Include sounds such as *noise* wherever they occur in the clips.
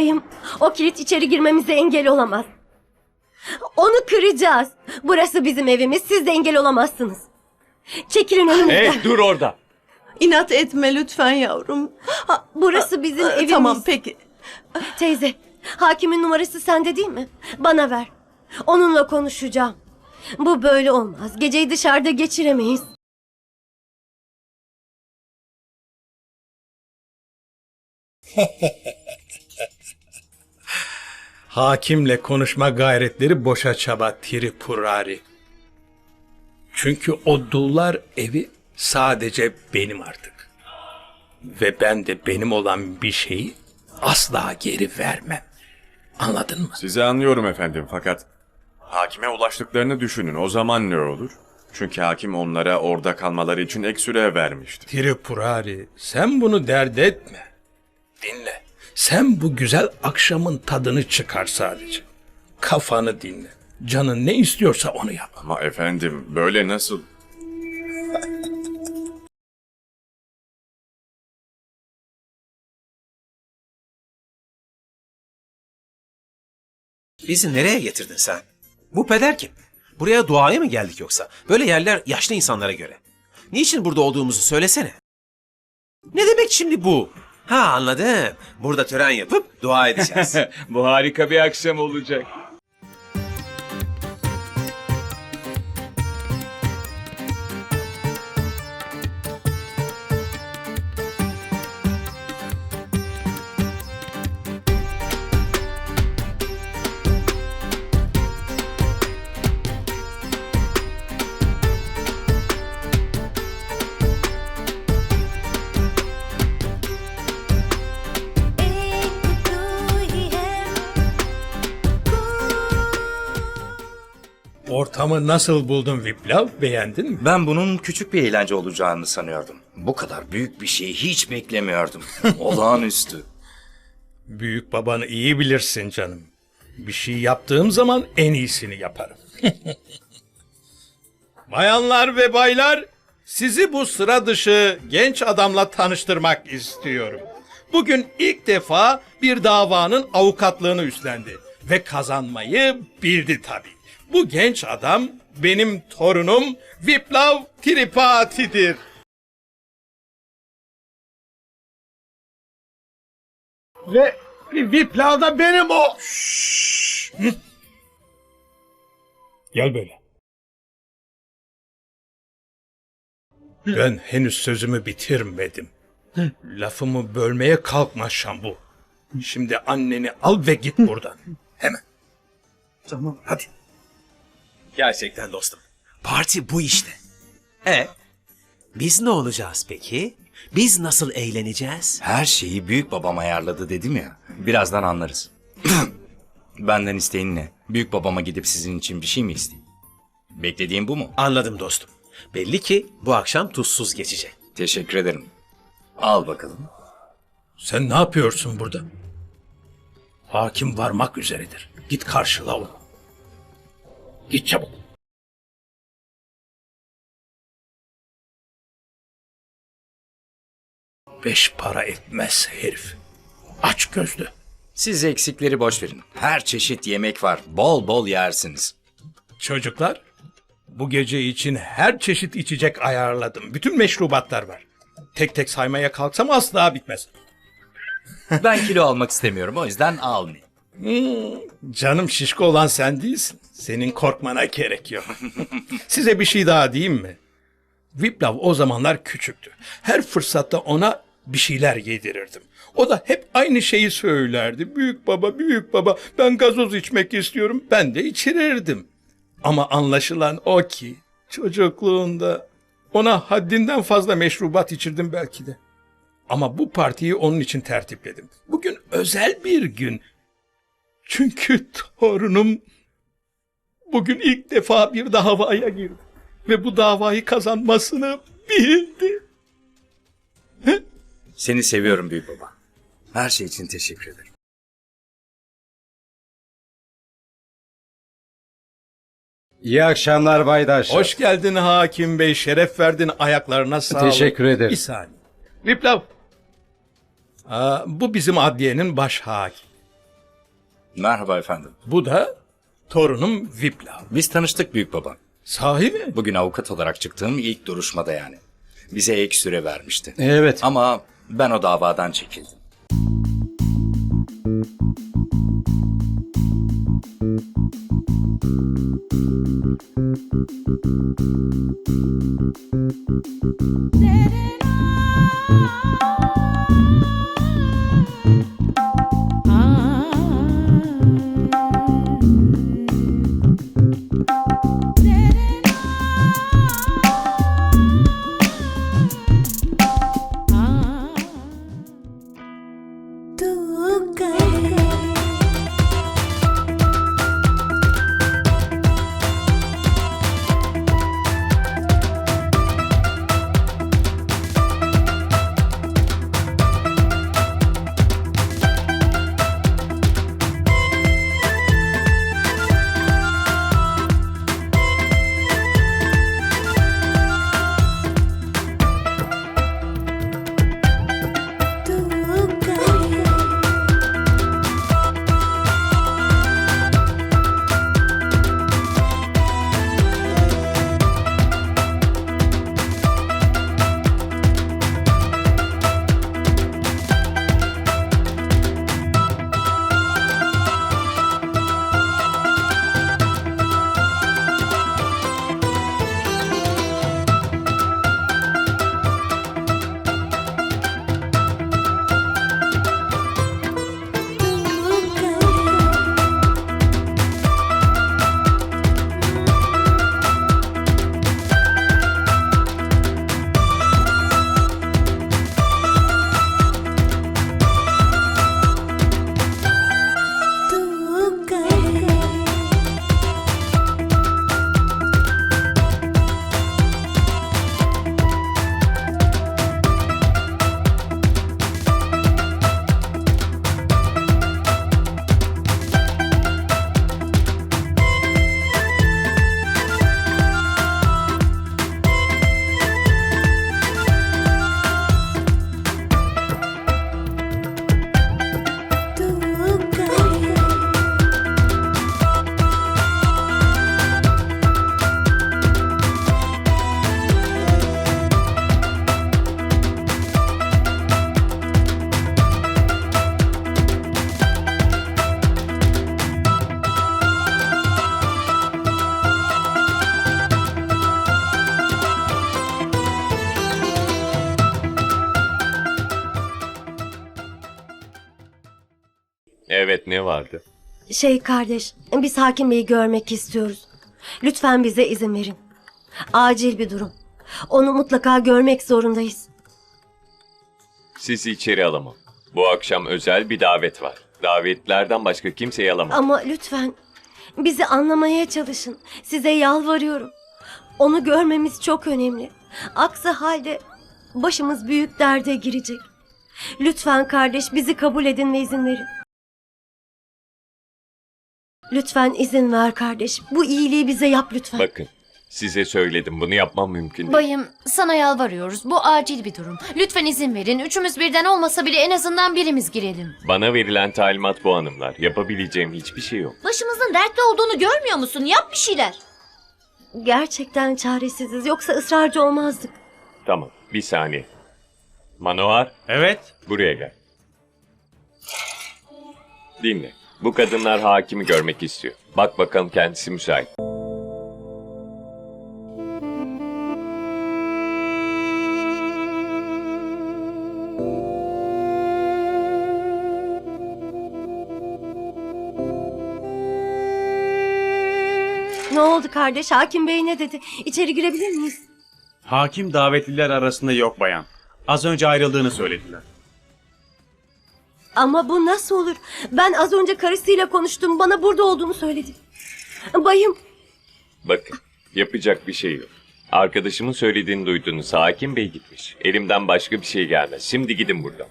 Bayım, o kilit içeri girmemize engel olamaz. Onu kıracağız. Burası bizim evimiz, siz de engel olamazsınız. Çekilin önümüzden. Hey dur orada. İnat etme lütfen yavrum. Ha, Burası bizim Aa, evimiz. Tamam peki. Teyze, hakimin numarası sende değil mi? Bana ver. Onunla konuşacağım. Bu böyle olmaz. Geceyi dışarıda geçiremeyiz. *laughs* Hakimle konuşma gayretleri boşa çaba Tripurari. Çünkü o dullar evi sadece benim artık. Ve ben de benim olan bir şeyi asla geri vermem. Anladın mı? Sizi anlıyorum efendim fakat hakime ulaştıklarını düşünün. O zaman ne olur? Çünkü hakim onlara orada kalmaları için ek süre vermişti. Tripurari sen bunu dert etme. Dinle. Sen bu güzel akşamın tadını çıkar sadece. Kafanı dinle. Canın ne istiyorsa onu yap. Ama efendim böyle nasıl? Bizi nereye getirdin sen? Bu peder kim? Buraya duaya mı geldik yoksa? Böyle yerler yaşlı insanlara göre. Niçin burada olduğumuzu söylesene. Ne demek şimdi bu? Ha anladım. Burada tören yapıp dua edeceğiz. *laughs* Bu harika bir akşam olacak. Ortamı nasıl buldun Viplav? Beğendin mi? Ben bunun küçük bir eğlence olacağını sanıyordum. Bu kadar büyük bir şeyi hiç beklemiyordum. *laughs* Olağanüstü. Büyük babanı iyi bilirsin canım. Bir şey yaptığım zaman en iyisini yaparım. *laughs* Bayanlar ve baylar, sizi bu sıra dışı genç adamla tanıştırmak istiyorum. Bugün ilk defa bir davanın avukatlığını üstlendi ve kazanmayı bildi tabii. Bu genç adam benim torunum Viplav Tripati'dir. Ve Viplav da benim o. Şşş! Gel böyle. Ben henüz sözümü bitirmedim. Lafımı bölmeye kalkma Şambu. Şimdi anneni al ve git buradan. Hemen. tamam hadi. Gerçekten dostum. Parti bu işte. E biz ne olacağız peki? Biz nasıl eğleneceğiz? Her şeyi büyük babam ayarladı dedim ya. Birazdan anlarız. *clears throat* Benden isteğin ne? Büyük babama gidip sizin için bir şey mi isteyeyim? Beklediğim bu mu? Anladım dostum. Belli ki bu akşam tuzsuz geçecek. Teşekkür ederim. Al bakalım. Sen ne yapıyorsun burada? Hakim varmak üzeredir. Git karşıla onu. Git çabuk. Beş para etmez herif. Aç gözlü. Siz eksikleri boş verin. Her çeşit yemek var. Bol bol yersiniz. Çocuklar, bu gece için her çeşit içecek ayarladım. Bütün meşrubatlar var. Tek tek saymaya kalksam asla bitmez. Ben kilo almak istemiyorum o yüzden almayayım. Canım şişko olan sen değilsin. Senin korkmana gerek yok. *laughs* Size bir şey daha diyeyim mi? Viplav o zamanlar küçüktü. Her fırsatta ona bir şeyler yedirirdim. O da hep aynı şeyi söylerdi. Büyük baba, büyük baba ben gazoz içmek istiyorum. Ben de içirirdim. Ama anlaşılan o ki çocukluğunda ona haddinden fazla meşrubat içirdim belki de. Ama bu partiyi onun için tertipledim. Bugün özel bir gün. Çünkü torunum bugün ilk defa bir davaya girdi. Ve bu davayı kazanmasını bildi. Seni seviyorum büyük baba. Her şey için teşekkür ederim. İyi akşamlar Baydaş. Hoş geldin hakim bey. Şeref verdin ayaklarına sağlık. Teşekkür ederim. Bir saniye. Viplav. Aa, bu bizim adliyenin baş hakim. Merhaba efendim. Bu da torunum Viplav. Biz tanıştık büyük baba. Sahi mi? Bugün avukat olarak çıktığım ilk duruşmada yani. Bize ek süre vermişti. Evet. Ama ben o davadan çekildim. Ne vardı? Şey kardeş, biz hakim beyi görmek istiyoruz. Lütfen bize izin verin. Acil bir durum. Onu mutlaka görmek zorundayız. Sizi içeri alamam. Bu akşam özel bir davet var. Davetlerden başka kimseyi alamam. Ama lütfen bizi anlamaya çalışın. Size yalvarıyorum. Onu görmemiz çok önemli. Aksi halde başımız büyük derde girecek. Lütfen kardeş bizi kabul edin ve izin verin. Lütfen izin ver kardeş. Bu iyiliği bize yap lütfen. Bakın size söyledim bunu yapmam mümkün değil. Bayım, sana yalvarıyoruz. Bu acil bir durum. Lütfen izin verin. Üçümüz birden olmasa bile en azından birimiz girelim. Bana verilen talimat bu hanımlar. Yapabileceğim hiçbir şey yok. Başımızın dertli olduğunu görmüyor musun? Yap bir şeyler. Gerçekten çaresiziz. Yoksa ısrarcı olmazdık. Tamam bir saniye. Manohar Evet. buraya gel. Dinle. Bu kadınlar hakimi görmek istiyor. Bak bakalım kendisi müsait. Ne oldu kardeş? Hakim Bey ne dedi? İçeri girebilir miyiz? Hakim davetliler arasında yok bayan. Az önce ayrıldığını söylediler. Ama bu nasıl olur? Ben az önce karısıyla konuştum. Bana burada olduğunu söyledi. Bayım, Bakın yapacak bir şey yok. Arkadaşımın söylediğini duydunuz. Hakim Bey gitmiş. Elimden başka bir şey gelmez. Şimdi gidin buradan.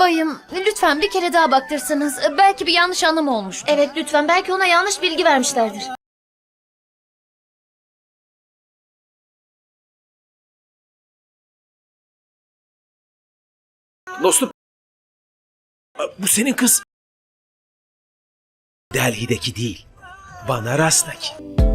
Bayım, lütfen bir kere daha baktırsanız. Belki bir yanlış anlam olmuş. Evet, lütfen. Belki ona yanlış bilgi vermişlerdir. Dostum. Bu senin kız. Delhi'deki değil. Bana Banaras'taki.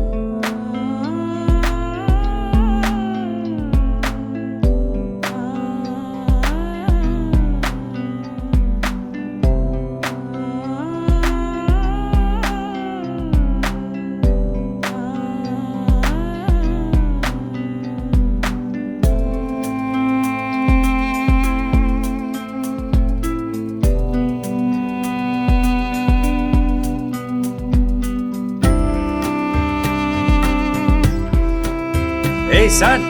Sen!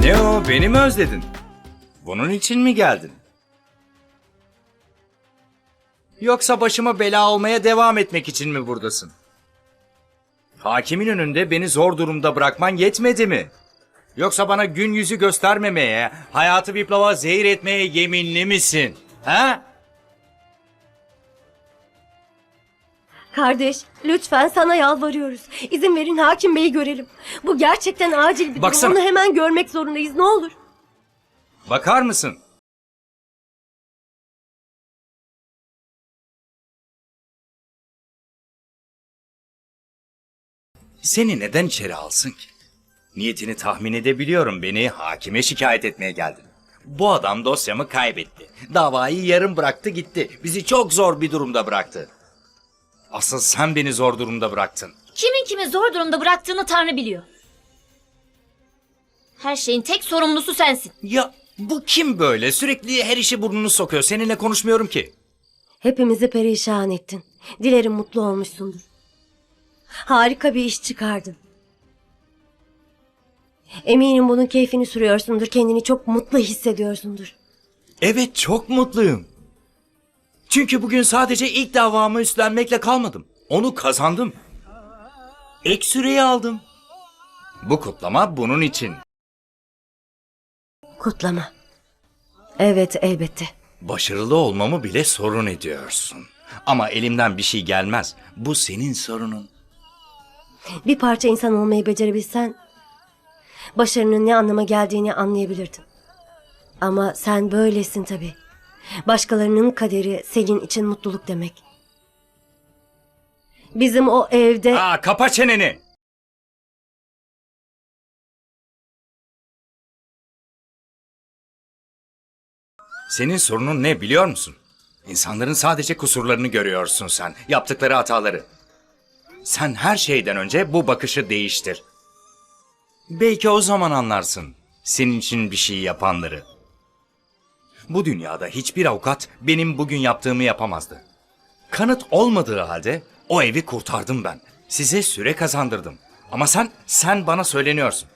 Ne o beni mi özledin? Bunun için mi geldin? Yoksa başıma bela olmaya devam etmek için mi buradasın? Hakimin önünde beni zor durumda bırakman yetmedi mi? Yoksa bana gün yüzü göstermemeye, hayatı Viplav'a zehir etmeye yeminli misin? Ha? Kardeş, lütfen sana yalvarıyoruz. İzin verin hakim beyi görelim. Bu gerçekten acil bir Baksana. durum. Onu hemen görmek zorundayız. Ne olur. Bakar mısın? Seni neden içeri alsın ki? Niyetini tahmin edebiliyorum. Beni hakime şikayet etmeye geldin. Bu adam dosyamı kaybetti. Davayı yarım bıraktı gitti. Bizi çok zor bir durumda bıraktı. Asıl sen beni zor durumda bıraktın. Kimin kimi zor durumda bıraktığını Tanrı biliyor. Her şeyin tek sorumlusu sensin. Ya bu kim böyle? Sürekli her işi burnunu sokuyor. Seninle konuşmuyorum ki. Hepimizi perişan ettin. Dilerim mutlu olmuşsundur. Harika bir iş çıkardın. Eminim bunun keyfini sürüyorsundur. Kendini çok mutlu hissediyorsundur. Evet çok mutluyum. Çünkü bugün sadece ilk davamı üstlenmekle kalmadım. Onu kazandım. Ek süreyi aldım. Bu kutlama bunun için. Kutlama. Evet elbette. Başarılı olmamı bile sorun ediyorsun. Ama elimden bir şey gelmez. Bu senin sorunun. Bir parça insan olmayı becerebilsen başarının ne anlama geldiğini anlayabilirdin. Ama sen böylesin tabii. Başkalarının kaderi senin için mutluluk demek. Bizim o evde... Aa kapa çeneni. Senin sorunun ne biliyor musun? İnsanların sadece kusurlarını görüyorsun sen. Yaptıkları hataları. Sen her şeyden önce bu bakışı değiştir. Belki o zaman anlarsın senin için bir şey yapanları. Bu dünyada hiçbir avukat benim bugün yaptığımı yapamazdı. Kanıt olmadığı halde o evi kurtardım ben. Size süre kazandırdım. Ama sen, sen bana söyleniyorsun.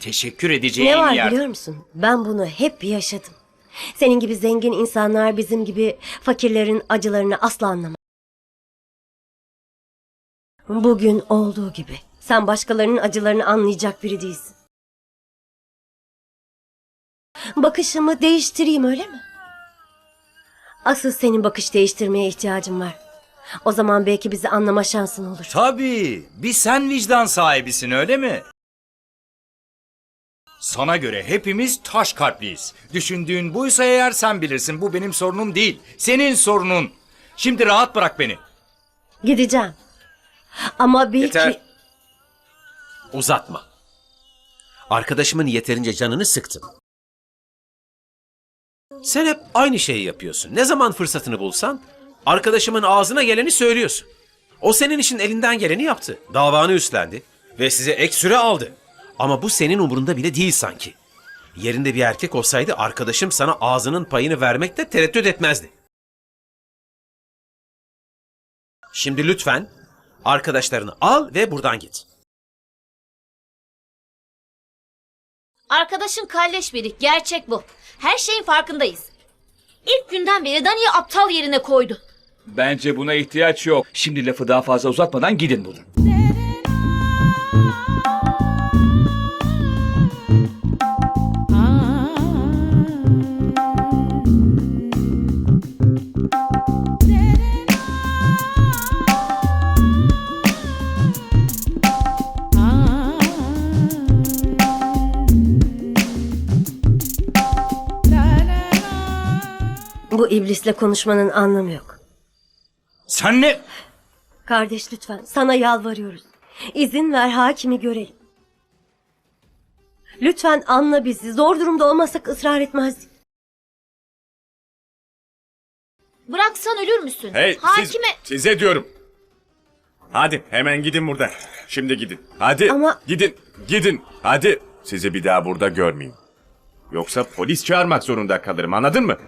Teşekkür edeceğim Ne var yer. biliyor musun? Ben bunu hep yaşadım. Senin gibi zengin insanlar bizim gibi fakirlerin acılarını asla anlamaz. Bugün olduğu gibi. Sen başkalarının acılarını anlayacak biri değilsin. Bakışımı değiştireyim öyle mi? Asıl senin bakış değiştirmeye ihtiyacın var. O zaman belki bizi anlama şansın olur. Tabii. Bir sen vicdan sahibisin öyle mi? Sana göre hepimiz taş kalpliyiz. Düşündüğün buysa eğer sen bilirsin. Bu benim sorunum değil. Senin sorunun. Şimdi rahat bırak beni. Gideceğim. Ama belki... Yeter. Uzatma. Arkadaşımın yeterince canını sıktın. Sen hep aynı şeyi yapıyorsun. Ne zaman fırsatını bulsan arkadaşımın ağzına geleni söylüyorsun. O senin için elinden geleni yaptı. Davanı üstlendi ve size ek süre aldı. Ama bu senin umurunda bile değil sanki. Yerinde bir erkek olsaydı arkadaşım sana ağzının payını vermekte tereddüt etmezdi. Şimdi lütfen arkadaşlarını al ve buradan git. Arkadaşın kalleş biri. Gerçek bu. Her şeyin farkındayız. İlk günden beri Dani'yi aptal yerine koydu. Bence buna ihtiyaç yok. Şimdi lafı daha fazla uzatmadan gidin buradan. Bu iblisle konuşmanın anlamı yok. Sen ne? Kardeş lütfen sana yalvarıyoruz. İzin ver hakimi görelim. Lütfen anla bizi. Zor durumda olmasak ısrar etmezdik. Bıraksan ölür müsün? Hey siz, Hakime... size diyorum. Hadi hemen gidin buradan. Şimdi gidin. Hadi Ama- gidin. Gidin. Hadi. Sizi bir daha burada görmeyeyim. Yoksa polis çağırmak zorunda kalırım anladın mı?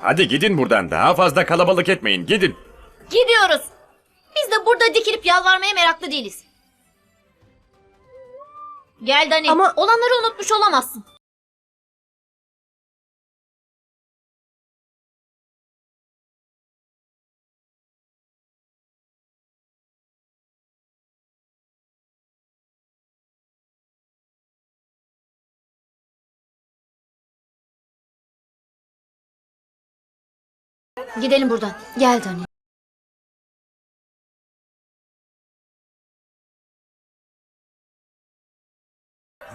Hadi gidin buradan. Daha fazla kalabalık etmeyin. Gidin. Gidiyoruz. Biz de burada dikilip yalvarmaya meraklı değiliz. Gel Dani. Ama- Olanları unutmuş olamazsın. Gidelim buradan. Gel Dani.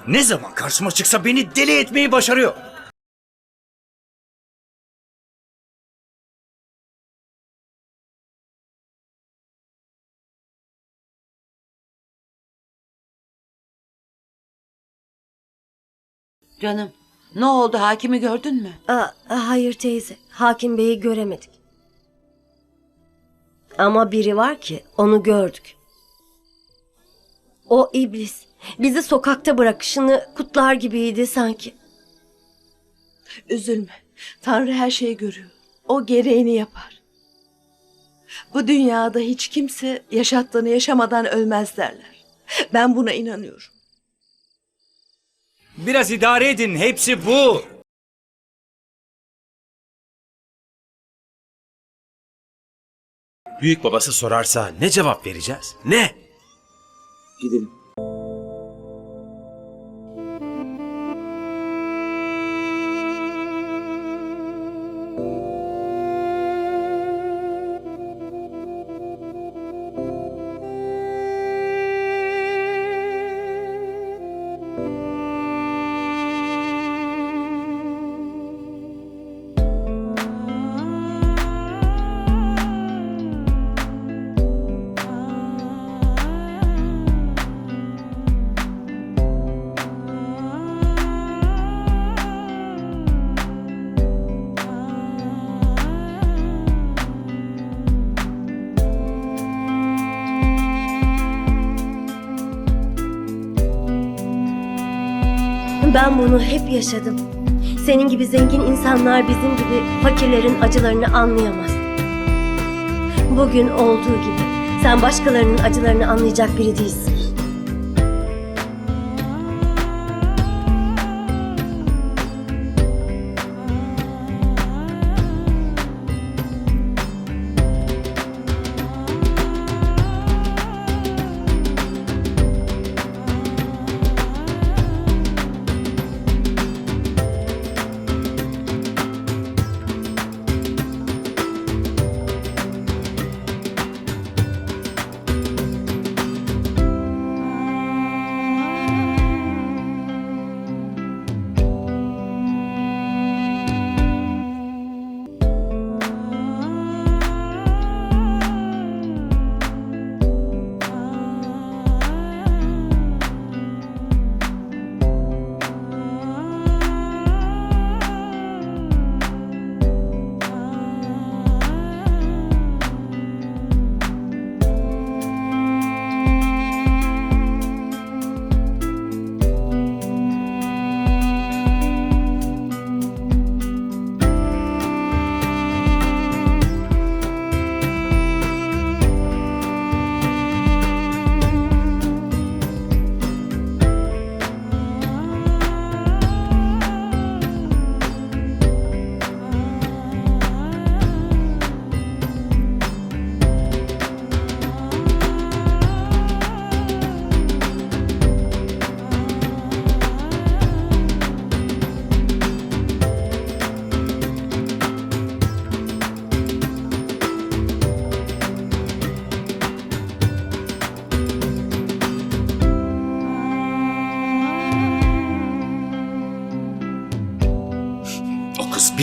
Ne zaman karşıma çıksa beni deli etmeyi başarıyor. Canım ne oldu hakimi gördün mü? Aa, hayır teyze. Hakim Bey'i göremedik. Ama biri var ki onu gördük. O iblis. Bizi sokakta bırakışını kutlar gibiydi sanki. Üzülme. Tanrı her şeyi görüyor. O gereğini yapar. Bu dünyada hiç kimse yaşattığını yaşamadan ölmez derler. Ben buna inanıyorum. Biraz idare edin. Hepsi bu. Büyük babası sorarsa ne cevap vereceğiz? Ne? Gidelim. Ben bunu hep yaşadım. Senin gibi zengin insanlar bizim gibi fakirlerin acılarını anlayamaz. Bugün olduğu gibi sen başkalarının acılarını anlayacak biri değilsin.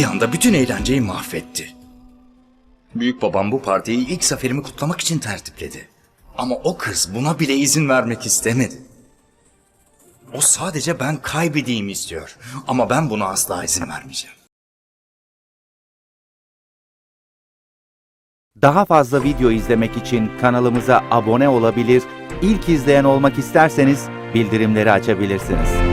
Bir anda bütün eğlenceyi mahvetti. Büyük babam bu partiyi ilk zaferimi kutlamak için tertipledi. Ama o kız buna bile izin vermek istemedi. O sadece ben kaybedeyim istiyor. Ama ben buna asla izin vermeyeceğim. Daha fazla video izlemek için kanalımıza abone olabilir, ilk izleyen olmak isterseniz bildirimleri açabilirsiniz.